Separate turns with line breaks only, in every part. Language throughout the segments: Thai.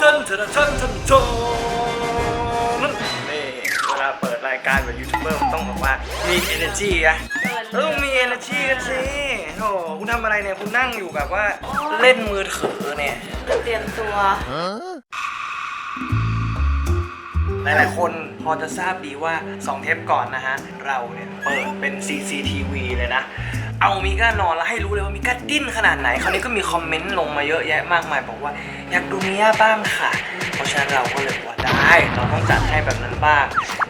ชันชันชันชันชันนี่เวลาเปิดรายการแบบยูทูบเบอร์มันต้องแบบว่ามี energy อะแล้วต้องมี energy กันสิโอ้คุณทำอะไรเนี่ยคุณนั่งอยู่แบบว่าเล่นมือถือเนี่ย
เตรียมตัว
หลายๆคนพอจะทราบดีว่า 2 เทปก่อนนะฮะ เราเนี่ยเปิดเป็น CCTV เลยนะ เอามิก้านอนแล้วให้รู้เลยว่ามิก้าดิ้นขนาดไหน คราวนี้ก็มีคอมเมนต์ลงมาเยอะแยะมากมาย บอกว่าอยากดูมิย่าบ้างค่ะ เพราะฉะนั้นเราก็เลยบอกว่าได้ เราต้องจัดให้แบบนั้นบ้าง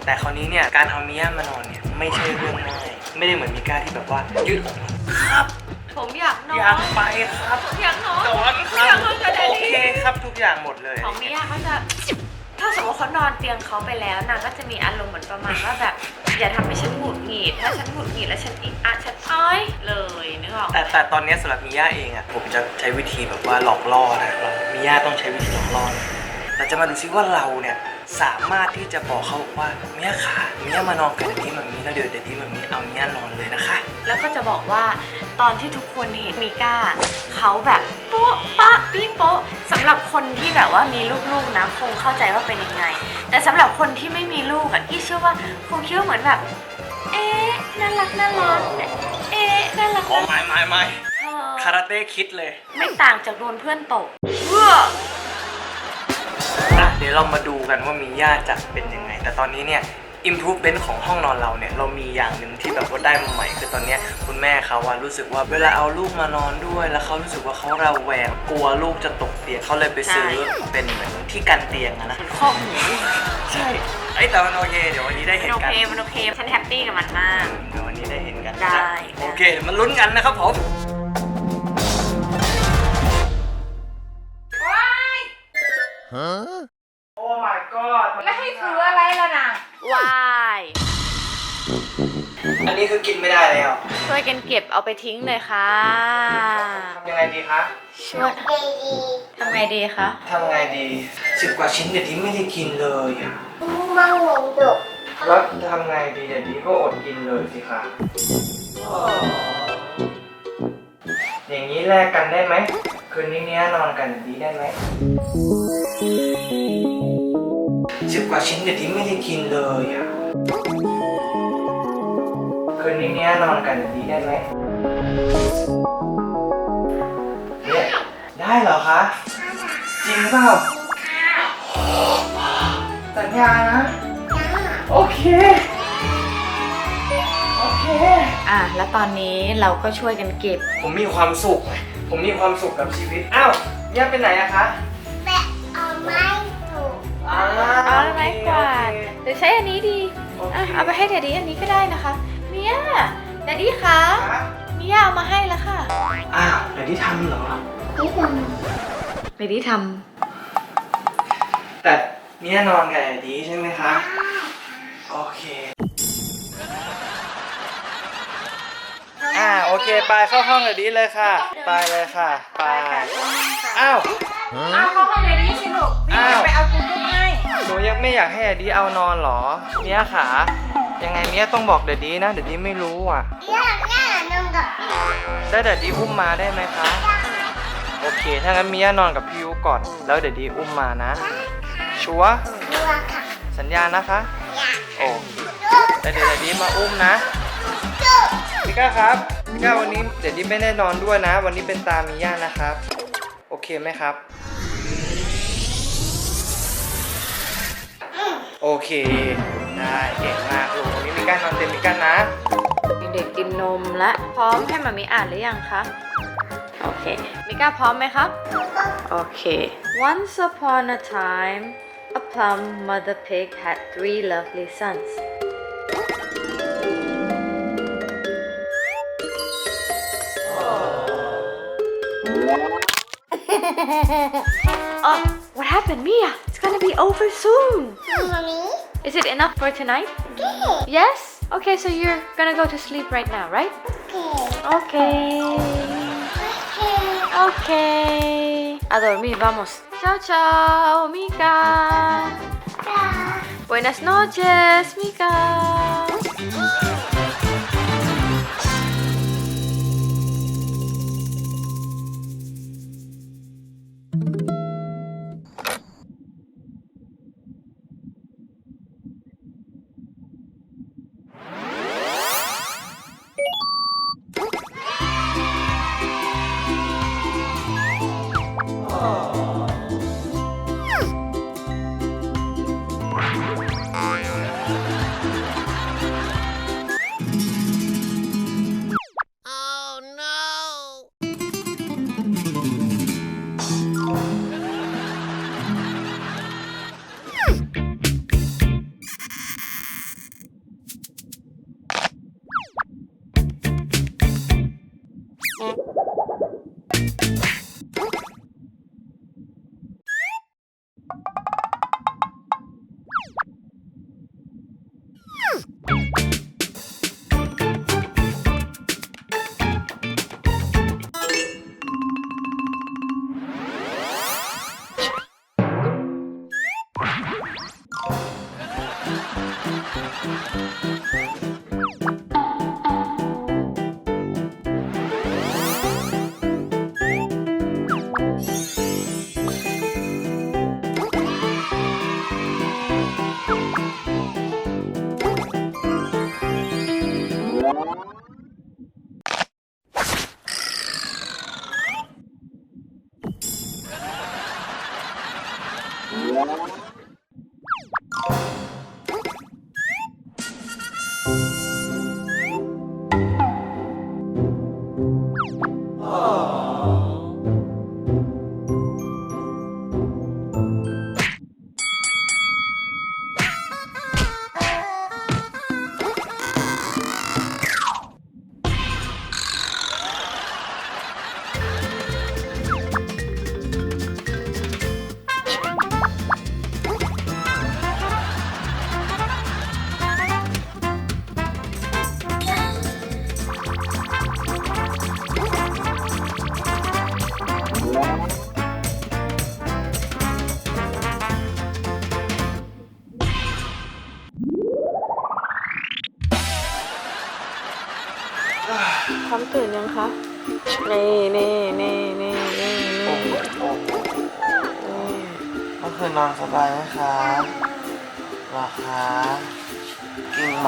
แต่คราวนี้เนี่ยการเอามิย่ามานอนเนี่ยไม่ใช่เรื่องง่ายไม่ได้เหมือนมิก้าที่แบบว่ายืดอกครับ
ผมอยากนอน
อยากไปครับ
ผมอยากนอน
นอนค
ผมอ
รั
ยา
บ
กนอนกับแดด
โอ
ดี้
เคครับทุกอย่างหมดเลย
ของมิยาเขาจะ ถ้าสมมติเขานอนเตียงเขาไปแล้วนางก็จะมีอารมณ์เหมือนประมาณว่าแบบ อย่าทำให้ฉันหงุดหงิดถ้าฉันหงุดหงิดแล้วฉันอีอะฉันอ้อยเลยนึกออกไหม
แต่แต่ตอนนี้สำหรับมิย่าเองอะผมจะใช้วิธีแบบว่าหลอกล่อนะมิย่าต้องใช้วิธีหลอกล่อนะ เราจะมาดูซิว่าเราเนี่ยสามารถที่จะบอกเขาว่ามิย่าขามิย่ามานอนกับเด็กนี้แบบนี้แล้วเดี๋ยวเด็กนี้แบบนี้เอามิย่านอนเลยนะคะ
แล้วก็จะบอกว่าตอนที่ทุกคนเห็นมิก้าเขาแบบโป๊ะปะปี้โป๊ะสำหรับคนที่แบบว่ามีลูกๆนะคงเข้าใจว่าเป็นยังไง แต่สำหรับคนที่ไม่มีลูกอะกี้เชื่อว่าคงคิดว่าเหมือนแบบ เอ๊ะน่ารักน่ารักเอ๊ะน่ารัก
อ๋อ
น่ารัก
ไม่ไม่ไม่
เธอ
คาราเต้คิดเลย
ไม่ต่างจากโดนเพื่อนตบเพื่อ
อะเดี๋ยวเรามาดูกันว่ามิย่าจะเป็นยังไง แต่ตอนนี้เนี่ย improvement ของห้องนอนเราเนี่ย เรามีอย่างหนึ่งที่แบบว่าได้มาใหม่คือตอนเนี้ยคุณแม่เขาอะรู้สึกว่าเวลาเอาลูกมานอนด้วย แล้วเขารู้สึกว่าเขาระแวงกลัวลูกจะตกเตียงเขาเลยไปซื้อเป็นเหมือนที่กันเตียงอะนะ
มันข้อหู
ใช่ไอ้ยแต่มันโอเคเดี๋ยววันนี้ได้
มั
เห็
น
น
โอ
กัน
เคมันโอเคฉันแฮปปี้กับมันมาก
เดี๋ยววันนี้ได้เห็นกัน
ได้
โอเคเดี๋ยวมันลุ้นกันนะครับผม โอ้ my god
แล้วให้ถืออะไรล่ะน่ะ
วาย
อันนี้คือกินไม่ได้แล้ว
ช่วยกันเก็บเอาไปทิ้งเลยค่ะ
ทำยังไงดีคะ
ช่วยทำไงดีคะ
ทำไงดีสิบกว่าชิ้นเดี๋ยวนี้ไม่ได้กินเลยอะ
มังหงดุ
แล้วทำไงดีเดี๋ยวนี้ก็อดกินเลยสิคะอย่างนี้แลกกันได้ไหมคืนนี้เนี้ยนอนกันดีได้ไหม สิบกว่าชิ้นเดี๋ยวนี้ไม่ได้กินเลยอะคืนนี้เนี้ยนอนกันดีได้ไหมเนี่ยได้เหรอคะ จริงเปล่าสัญญานะ โอเค โอเค
อะ แล้วตอนนี้เราก็ช่วยกันเก็บ
ผมมีความสุข ผมมีความสุขกับชีวิต อ้าวย่าไปไหนอะคะ
แปะเอาไม้ถูก
อ้า
เอาไม้กวาด
โอเค
หรือใช้อันนี้ดี
โอเค
อะเอาไปให้เดดดี้อันนี้ก็ได้นะคะเมียเดดดี้คะ
คะ
เมียเอามาให้แล้วค่ะ
อ้าวแต่ที่ทำเหรอ
ที่ท
เดดดี้ท
แต่เนี่ยนอนกับไอ้ดีใช่ไหมคะโอเคอ่าโอเคไปเข้าห้องไอ้ดีเลยค่ะ ไปเลยค่ะไปอ้าวำ
เอาเข้าห้องในนี้สิลูกพี่
อ้าว
จะไปเอากุ๊กให้
หนูยังไม่อยากให้ไอ้ดีเอานอนเหรอ เมียขา ยังไงเมียต้องบอกเดดดีนะ เดดดีไม่รู้อะ
อยากแน่นอนกับพี่
ได้เดดดีอุ้มมาได้ไหมคะ โอเค ถ้างั้นมีย่านอนกับพี่ยุก่อน แล้วเดดดีอุ้มมานะ ชัวร์
ดูค่ะ
สัญญานะคะ
อยาก
โอ้แต่เดี๋ยวเดดดีมาอุ้มนะ
จุ๊บ
พี่ก้าครับพี่ก้าวันนี้เดดดีไม่ได้นอนด้วยนะ วันนี้เป็นตามีย่านะครับ โอเคไหมครับ โอเค ได้เก่งมากลูกวันนี้มีก้านอนเต็มมีก้านะำ
เด็กๆกินนมและพร้อมให้มามีอ่านหรือยังคะ โอเค มิก้าพร้อมไหมครับ โอเค Once upon a time a plum mother pig had three lovely sons Oh, What happened, Mia? It's gonna be over soon.
Mommy.
Is it enough for tonight?
Okay.
Yes? Okay, so you're gonna go to sleep right now, right? Okay.
Okay.
Okay. A dormir, vamos. Chao, chao, Mika. Buenas noches, Mika.
ท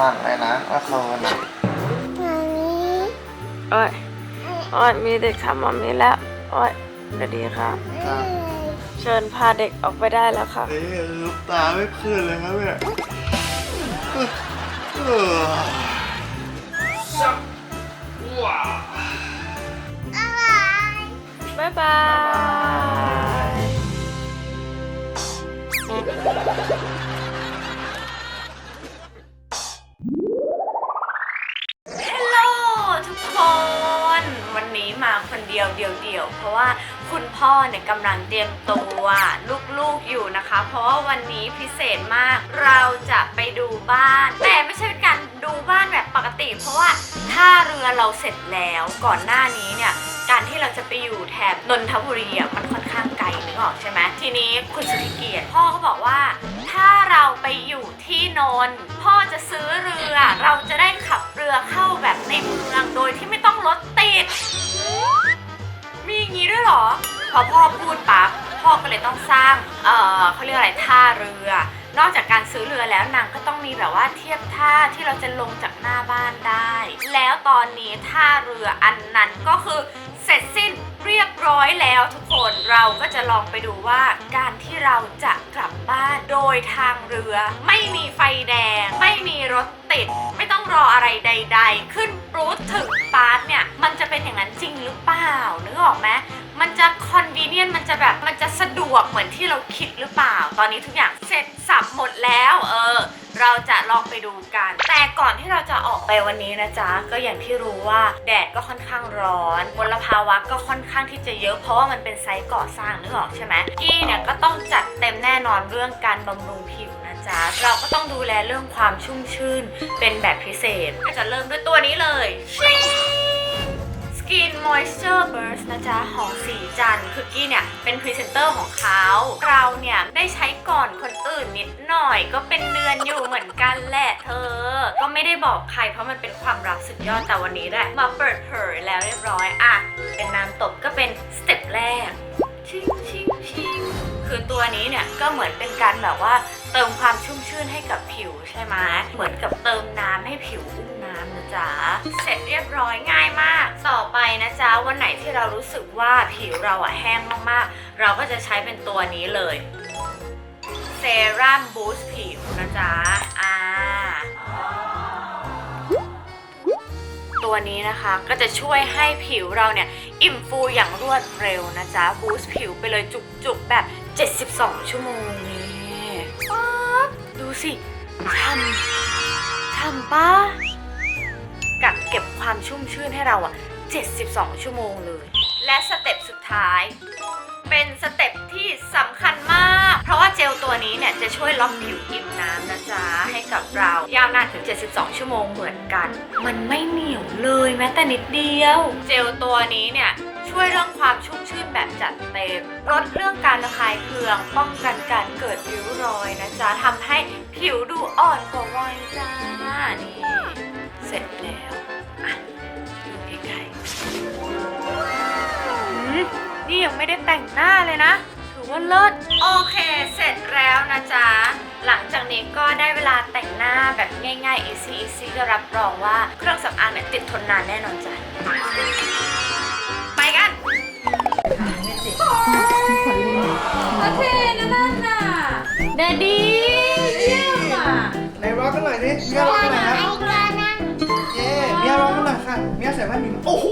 กินหมักเลยนะเมื่อคืนนะ
มามี
โอ้ยโอ้ยมีเด็กทำมัมมี่แล้วโอ้ยสวัสดีค่ะ
ครับ
เชิญพาเด็กออกไปได้แล้วค่ะ
เอ้ยลืมตาไม่ขึ้นเลยครับเนี่ยเออสักว้า
อะไร
บ๊ายบาย
ฮัล พ่อเนี่ยกำลังเตรียมตัวลูกๆอยู่นะคะ เพราะว่าวันนี้พิเศษมากเราจะไปดูบ้าน แต่ไม่ใช่การดูบ้านแบบปกติ เพราะว่าท่าเรือเราเสร็จแล้วก่อนหน้านี้เนี่ยการที่เราจะไปอยู่แถบนนทบุรีอะมันค่อนข้างไกลนึกออกใช่ไหมทีนี้คุณสุธิเกียรติพ่อเขาบอกว่า ถ้าเราไปอยู่ที่นนท์พ่อจะซื้อเรือเราจะได้ขับเรือเข้าแบบในเมืองโดยที่ไม่ต้องรถติด มีอย่างนี้ด้วยเหรอ พอพ่อพูดปั๊บพ่อก็เลยต้องสร้างเออเขาเรียกอะไรท่าเรือ นอกจากการซื้อเรือแล้วนางก็ต้องมีแบบว่าเทียบท่าที่เราจะลงจากหน้าบ้านได้ แล้วตอนนี้ท่าเรืออันนั้นก็คือเสร็จสิ้นเรียบร้อยแล้วทุกคนเราก็จะลองไปดูว่า การที่เราจะกลับบ้านโดยทางเรือ ไม่มีไฟแดง ไม่มีรถติด ไม่ต้องรออะไรใด ๆ ขึ้นปรูดถึงปาร์ตเนี่ย มันจะเป็นอย่างนั้นจริงหรือเปล่านึกออกไหม มันจะคอนวีเนียนมันจะแบบมันจะสะดวกเหมือนที่เราคิดหรือเปล่า ตอนนี้ทุกอย่างเสร็จสับหมดแล้วเออเราจะลองไปดูกัน แต่ก่อนที่เราจะออกไปวันนี้นะจ๊ะ ก็อย่างที่รู้ว่าแดดก็ค่อนข้างร้อนมลภาวะก็ค่อนข้างที่จะเยอะเพราะว่ามันเป็นไซต์ก่อสร้างนึกออกใช่ไหมกี้เนี่ยก็ต้องจัดเต็มแน่นอนเรื่องการบำรุงผิวนะจ๊ะ เราก็ต้องดูแลเรื่องความชุ่มชื่นเป็นแบบพิเศษ ก็จะเริ่มด้วยตัวนี้เลย ชิง Skin Moisture Burst นะจ๊ะของสีจันคือกี้เนี่ย เป็นพรีเซนเตอร์ของเขา เราเนี่ย ได้ใช้ก่อนคนอื่นนิดหน่อย ก็เป็นเดือนอยู่เหมือนกันแหละเธอ ก็ไม่ได้บอกใครเพราะมันเป็นความลับสุดยอดแต่วันนี้แหละมาเปิดเผยแล้วเรียบร้อยอะ เป็นน้ำตบก็เป็นสเต็ปแรก ชิงชิงชิงคือตัวนี้เนี่ยก็เหมือนเป็นการแบบว่าเติมความชุ่มชื่นให้กับผิวใช่ไหมเหมือนกับเติมน้ำให้ผิวอุำนะจ๊ะ เสร็จเรียบร้อยง่ายมาก ต่อไปนะจ๊ะ วันไหนที่เรารู้สึกว่าผิวเราอะแห้งมากๆ เราก็จะใช้เป็นตัวนี้เลยเซรั่มบูสต์ผิวนะจ๊ะ อ่า ตัวนี้นะคะก็จะช่วยให้ผิวเราเนี่ย อิ่มฟูอย่างรวดเร็วนะจ๊ะ บูสต์ผิวไปเลยจุกๆ แบบ 72 ชั่วโมงนี่ป๊าบดูสิทำทำป้า กักเก็บความชุ่มชื่นให้เราอะ72 ชั่วโมงเลย และสเต็ปสุดท้าย เป็นสเต็ปที่สำคัญมาก เพราะว่าเจลตัวนี้เนี่ยจะช่วยล็อกผิวอิ่มน้ำนะจ๊ะ ให้กับเรา ยาวนานถึง 72 ชั่วโมงเหมือนกัน มันไม่เหนียวเลยแม้แต่นิดเดียว เจลตัวนี้เนี่ยช่วยเรื่องความชุ่มชื่นแบบจัดเต็ม ลดเรื่องการระคายเคือง ป้องกันการเกิดริ้วรอยนะจ๊ะทำให้ผิวดูอ่อนกว่าวัยจ้านี่ เสร็จแล้วอะดูใกล้ๆอืมนี่ยังไม่ได้แต่งหน้าเลยนะ ถือว่าเลิศ โอเค เสร็จแล้วนะจ๊ะ หลังจากนี้ก็ได้เวลาแต่งหน้าแบบง่ายๆ easy easy ก็รับรองว่าเครื่องสำอางเนี่ยติดทนนานแน่นอนจ้ะ ไปกัน
โอเคนะนั่นน่ะ
เดดดี้เยี่ยมอะ
ไหนร้องกันหน่อยดิเมียร้องกันหน่อย ใส่แว่นอยู่โอ้โห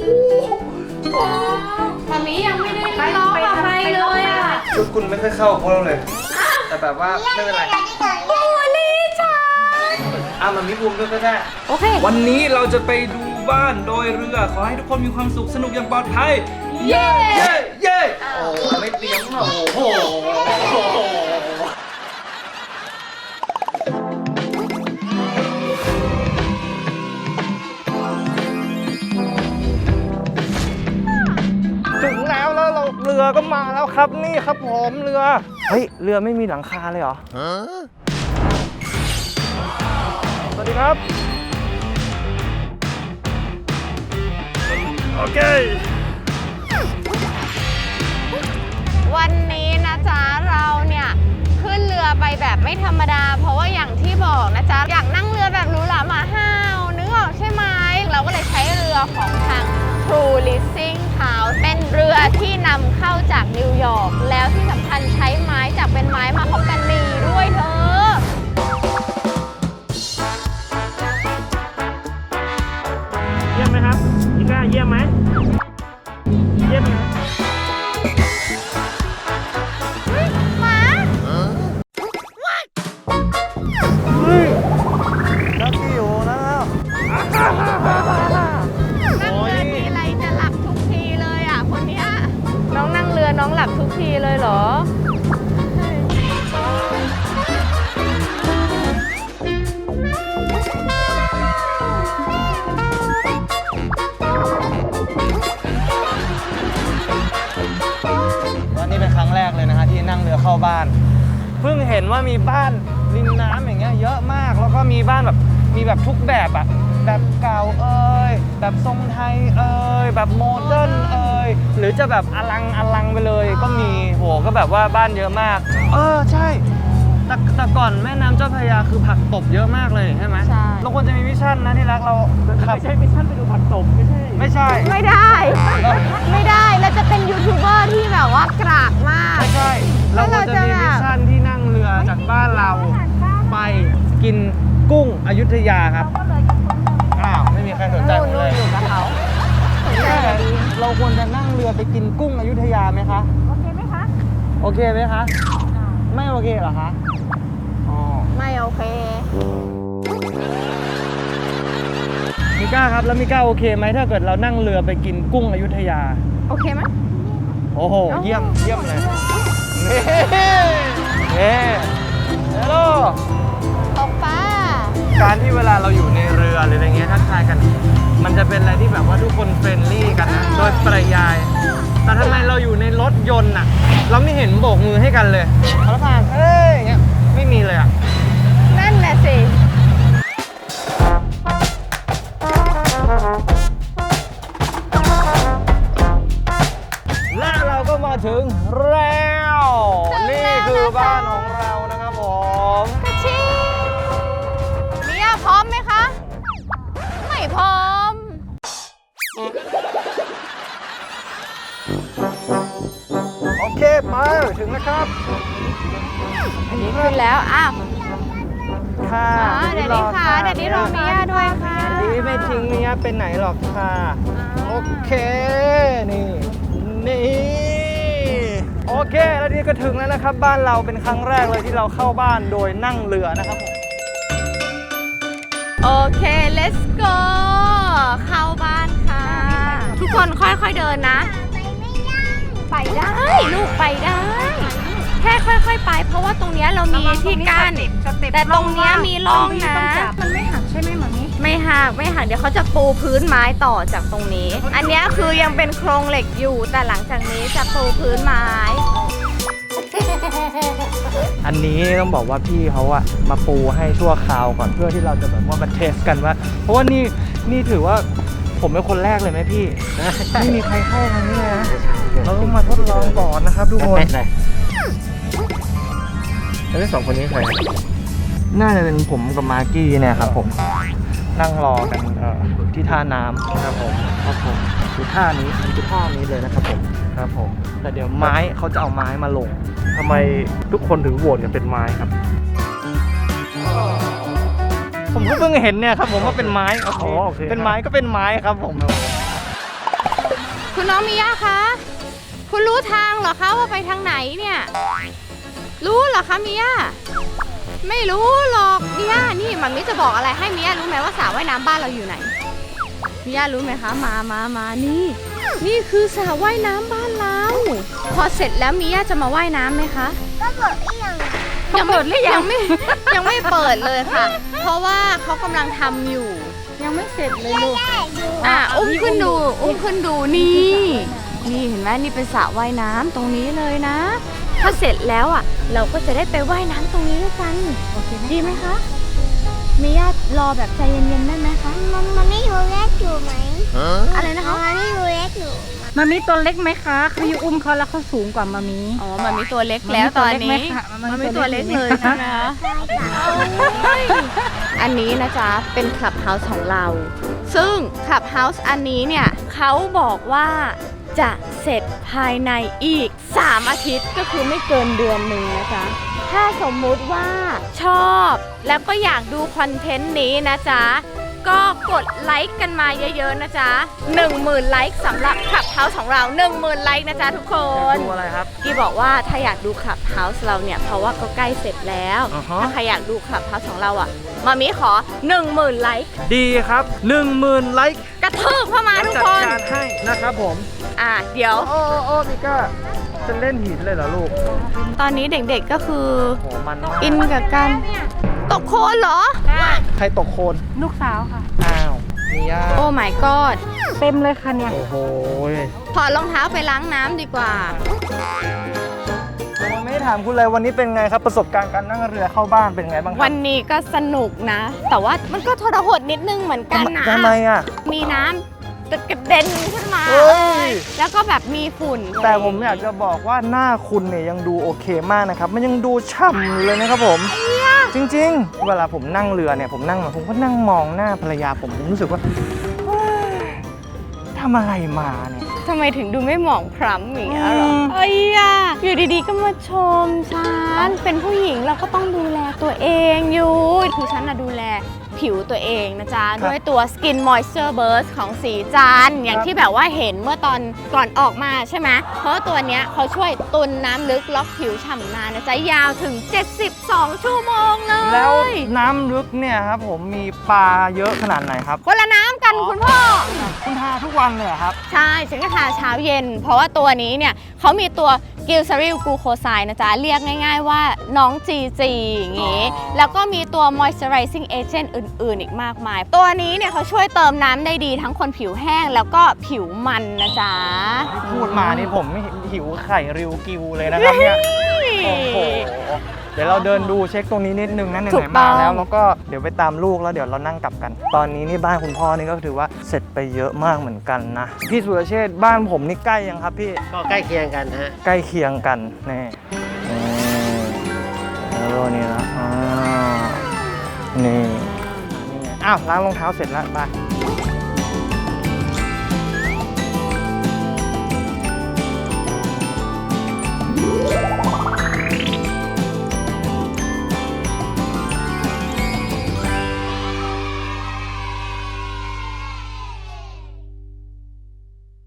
มามียังไม่ได้ร้องกับใครเลยอะ
ชุดคุณไม่ค่อยเข้ากับพวกเราเลย แต่แบบว่าไม่เป็นไร
บูลลี่จ้า
อะมันมีภูมิด้วยก็ได้
โอเค
วันนี้เราจะไปดูบ้านโดยเรือ ขอให้ทุกคนมีความสุขสนุกอย่างปลอดภัย
เย้
เย้ เย้ โอ้ไม่เตรียมโอ้โห ราเรือก็มาแล้วครับนี่ครับผมเรือ เฮ้ยเรือไม่มีหลังคาเลยเหรอ สวัสดีครับ โอเค
วันนี้นะจ๊ะเราเนี่ยขึ้นเรือไปแบบไม่ธรรมดา เพราะว่าอย่างที่บอกนะจ๊ะอยากนั่งเรือแบบหรูหรามาห้าวนึกออกใช่ไหมเราก็เลยใช้เรือของทาง รูลิซิ่งขาวเป็นเรือที่นำเข้าจากนิวยอร์กแล้วที่สำคัญใช้ไม้จากเป็นไม้มาพบกัน เพิ่
งเห็นว่ามีบ้านริมน้ำอย่างเงี้ยเยอะมาก แล้วก็มีบ้านแบบมีแบบทุกแบบอะแบบเก่าเอ่ยแบบทรงไทยเอ่ยแบบโมเดิร์นเอ่ยหรือจะแบบอลังอลังไปเลยก็มีโหก็แบบว่าบ้านเยอะมาก เออใช่แต่แต่ก่อนแม่น้ำเจ้าพระยาคือผักตบเยอะมากเลยใช่ไหม
ใช่
เราควรจะมีวิชั่นนะที่รักเราขับ
ไม่ใช่มิชชั่นไปดูผักตบไม่ใช่
ไม่ใช่
ไม่ได้ ไม่ได้เราจะเป็นยูทูบเบอร์ที่แบบว่ากรากมาก
ไม่ใช่ เราควรจะมี
แล้วเราจะแบบ
มิชชั่นที่นั่งเรือจากบ้านเราไปกินกุ้งอยุธยาครับอ้าวไม่มีใครสนใจผมเลย
อยู่กับเขา
ใช่เราควรจะนั่งเรือไปกินกุ้งอยุธยาไหมคะ
โอเคไหมคะ
โอเคไหมคะไม่โอเคเหรอคะอ๋อ
ไม่โอเค
มิก้าครับแล้วมิก้าโอเคไหมถ้าเกิดเรานั่งเรือไปกินกุ้งอยุธยา
โอเคไหม
โอ้โห เยี่ยม เยี่ยมเลยนี่ เฮ้ฮัลโหล
ตกปลา
การที่เวลาเราอยู่ในเรือหรืออะไรเงี้ยทักทายกัน มันจะเป็นอะไรที่แบบว่าทุกคนเฟรนลี่กันนะโดยปริยาย แต่ทำไมเราอยู่ในรถยนต์อะ เราไม่เห็นโบกมือให้กันเลยเอาละค่ะเฮ้ยอย่างเงี้ยไม่มีเลยอะ
นั่นแหละสิ
เราก็มาถึงแล้วนี่คือบ้านของเรานะครับผม
กระชิเมียพร้อมไหมคะ ไม่พร้อม
โอเคมาถึงแล้วครับ
อันนี้ขึ้นแล้วอ้าว
ค่ะ
อ๋อเดี๋ยวนี้ค่ะเดี๋ยวนี้รอเมียด้วยค่ะ
เดี๋ยวนี้ไม่ทิ้งเมียเป็นไหนหรอกค่ะ โอเค นี่ นี่ โอเคแล้วนี่ก็ถึงแล้วนะครับ บ้านเราเป็นครั้งแรกเลยที่เราเข้าบ้านโดยนั่งเรือนะครับผม
โอเค let's go เข้าบ้านค่ะ ทุกคนค่อยๆเดินนะ ไปได้ ลูกไปได้แค่ค่อยๆไป เพราะว่าตรงเนี้ยเรามีที่กั้นแต่ตรงเนี้ยมีร่องนะ
มันไม่หักใช่ไหมหมามิ
ไม่หักไม่หักเดี๋ยวเขาจะปูพื้นไม้ต่อจากตรงนี้ อันเนี้ยคือยังเป็นโครงเหล็กอยู่แต่หลังจากนี้จะปูพื้นไม้
อันนี้ต้องบอกว่าพี่เขาอะมาปูให้ชั่วคราวก่อนเพื่อที่เราจะแบบว่ามาเทสกันว่า เพราะว่านี่นี่ถือว่าผมเป็นคนแรกเลยไหมพี่ ไม่มีใครเข้าทางนี้เลยนะเราต้องมาทดลองก่อนนะครับทุกคน แล้วสองคนนี้ใครน่าจะเป็นผมกับมาร์กี้เนี่ยครับผมนั่งรอกันเอ่อที่ท่าน้ำครับผมครับผมคือท่านี้คือท่านี้เลยนะครับผมครับผม แต่เดี๋ยวไม้เขาจะเอาไม้มาลง
ทำไมทุกคนถึงโหวตกันเป็นไม้ครับ
ผมก็เพิ่งเห็นเนี่ยครับผมว่าเป็นไม้โอเค
อ๋อโอเค
เป็นไม้ก็เป็นไม้ครับผม
คุณน้องมิยะคะ คุณรู้ทางเหรอคะว่าไปทางไหนเนี่ย รู้เหรอคะมิยะไม่รู้หรอกมิยะนี่มันมิจะบอกอะไรให้มิยะรู้ไหมว่าสระว่ายน้ำบ้านเราอยู่ไหนมิยะรู้ไหมคะ มามามานี่ นี่คือสระว่ายน้ำบ้านเราพอเสร็จแล้วมิยะจะมาว่ายน้ำไหมคะ
ก็เปิดอีกอย่าง
ยังเปิดหรือยังไม่ยังไม่เปิดเลยค่ะ เพราะว่าเขากำลังทำอยู่ ยังไม่เสร็จเลยลูกอะอุ้มขึ้นดู อุ้มขึ้นดูนี่ นี่เห็นไหมนี่เป็นสระว่ายน้ำตรงนี้เลยนะ ถ้าเสร็จแล้วอะ เราก็จะได้ไปว่ายน้ำตรงนี้ด้วยกัน โอเคดีไหมคะมีญาติรอแบบใจเย็นๆได้ไหมคะ
มันมันไม่รู้เล็กอยู่ไหม
อะไรนะคะ
มันไม่รู้เล็กอยู่
มามีตัวเล็กไหมคะเขาอยู่อุ้มเขาแล้วเขาสูงกว่ามามี
อ๋อมันมีตัวเล็กแล้วตอนนี้มันมีตัวเล็กเลยใช่ไหมคะอันนี้นะจ๊ะเป็นคลับเฮาส์ของเรา ซึ่งคลับเฮาส์อันนี้เนี่ยเขาบอกว่า จะเสร็จภายในอีก 3 อาทิตย์ก็คือไม่เกินเดือนหนึ่งนะจ๊ะถ้าสมมุติว่าชอบแล้วก็อยากดูคอนเทนต์นี้นะจ๊ะ ก็กดไลค์กันมาเยอะๆนะจ๊ะ 10,000 ไลค์สำหรับคลับเฮาส์ของเรา 10,000 ไลค์นะจ๊ะทุกคน
ดูอะไรครับ
กี้บอกว่าถ้าอยากดูคลับเฮาส์เราเนี่ย เพราะว่าก็ใกล้เสร็จแล้ว
อ่าฮะ
ถ้าใครอยากดูคลับเฮาส์ของเราอะ มามีขอ 1 0,000 ไลค์
ดีครับ 1 0,000 ไลค์
กระทืบเข้ามาทุก
จัด
คน
การให้นะครับผม
อะเดี๋ยว
โอ้โอ้โอ้มิก้าจะเล่นหินเลยเหรอลูก
ตอนนี้เด็กๆก็คือ
โหมันมาก
อินกับกันตกโคลนเหรอ
ใครตกโคลน
ลูกสาวค่ะ
อ้าวมีย่า
โอ้ my god
เต็มเลยค่ะเนี่ย
โอ้โห
ถอดรองเท้าไปล้างน้ำดีกว่า
ผมไม่ได้ถามคุณเลยวันนี้เป็นไงครับประสบการณ์การนั่งเรือเข้าบ้านเป็นไงบ้างครั
วันนี้ก็สนุกนะ แต่ว่ามันก็ทรหดนิดนึงเหมือนกันนะ
ทำไมอะ
มีน้ำ กระเด็นขึ้นมา
เฮ้ย
แล้วก็แบบมีฝุ่น
แต่ผมอยากจะบอกว่าหน้าคุณเนี่ยยังดูโอเคมากนะครับ มันยังดูฉ่ำเลยนะครับผม จริงๆ เวลาผมนั่งเรือเนี่ยผมนั่งมาผมก็นั่งมองหน้าภรรยาผมผมรู้สึกว่าเฮ้ยทำอะไรมาเนี่ย
ทำไมถึงดูไม่หมองพร้ำอย่างเงี้ยเหรอ
อืม
เอ้ยอะอยู่ดีๆก็มาชมฉันเป็นผู้หญิงเราก็ต้องดูแลตัวเองอยู่คือฉันนะดูแล ผิวตัวเองนะจ๊ะ ด้วยตัว Skin Moisture Burst ของสีจันทร์อย่างที่แบบว่าเห็นเมื่อตอนก่อนออกมาใช่ไหมเพราะว่าตัวเนี้ยเขาช่วยตุนน้ำลึกล็อกผิวฉ่ำนานนะจ๊ะ ยาวถึง 72 ชั่วโมงเลย
แล้วน้ำลึกเนี่ยครับผมมีปลาเยอะขนาดไหนครับ
คนละน้ำกันคุณพ่อ
คุณทาทุกวันเลยเหรอครับ
ใช่ฉันก็ทาเช้าเย็น เพราะว่าตัวนี้เนี่ยเขามีตัว กิลซาริลกลูโคไซด์นะจ๊ะ เรียกง่ายๆว่าน้อง GG อย่างงี้แล้วก็มีตัว moisturizing agent อื่นๆ อีกมากมาย ตัวนี้เนี่ยเขาช่วยเติมน้ำได้ดีทั้งคนผิวแห้งแล้วก็ผิวมันนะจ๊ะ
พูดมานี่ผมหิวไข่ริวกิวเลยนะครับเนี่ย โอ้โห เดี๋ยวเราเดินดูเช็คตรงนี้นิดนึงนะไหน
ก
ๆ
ต้
มาแล้ว แล้วก็เดี๋ยวไปตามลูกแล้วเดี๋ยวเรานั่งกลับกัน ตอนนี้นี่บ้านคุณพ่อนี่ก็ถือว่าเสร็จไปเยอะมากเหมือนกันนะพี่สุรเชษบ้านผมนี่ใกล้ยังครับพี่
ก็ใกล้เคียงกันฮะ
ใกล้เคียงกันแน่นี่แล้วนี่นะนี่อ้าวล้างรองเท้าเสร็จแล้วไป